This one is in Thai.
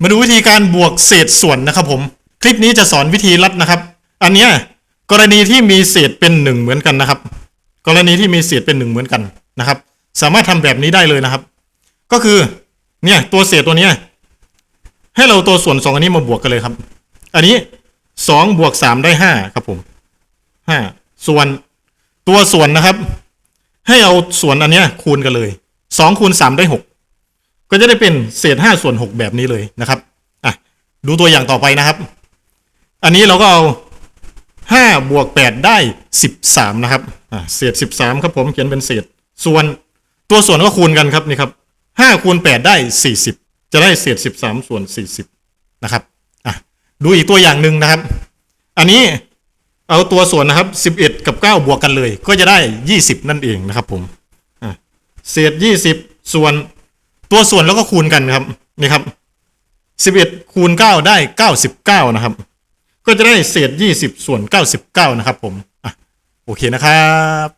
มาดูวิธีการบวกเศษส่วนนะครับผม คลิปนี้จะสอนวิธีลัดนะครับ อันเนี้ยกรณีที่มีเศษเป็นหนึ่งเหมือนกันนะครับ กรณีที่มีเศษเป็นหนึ่งเหมือนกันนะครับ สามารถทำแบบนี้ได้เลยนะครับ ก็คือเนี่ยตัวเศษตัวเนี้ยให้เราตัวส่วนสองอันนี้มาบวกกันเลยครับ อันนี้สองบวกสามได้ห้าครับผมห้าส่วนตัวส่วนนะครับ ให้เอาส่วนอันเนี้ยคูณกันเลยสองคูณสามได้หก ก็จะได้เป็นเศษห้าส่วนหกแบบนี้เลยนะครับอะดูตัวอย่างต่อไปนะครับ อันนี้เราก็เอาห้าบวกแปดได้สิบสามนะครับอะเศษสิบสามครับผมเขียนเป็นเศษ ส่วนตัวส่วนก็คูณกันครับนี่ครับห้าคูณแปดได้สี่สิบจะได้เศษสิบสามส่วนสี่สิบนะครับอะดูอีกตัวอย่างหนึ่งนะครับ อันนี้เอาตัวส่วนนะครับสิบเอ็ดกับเก้าบวกกันเลย ก็จะได้ยี่สิบนั่นเองนะครับผมเศษยี่สิบส่วน ตัวส่วนแล้วก็คูณกันครับนี่ครับสิบเอ็ดคูณเก้าได้เก้าสิบเก้านะครับ ก็จะได้เศษยี่สิบส่วนเก้าสิบเก้านะครับผมอะโอเคนะครับ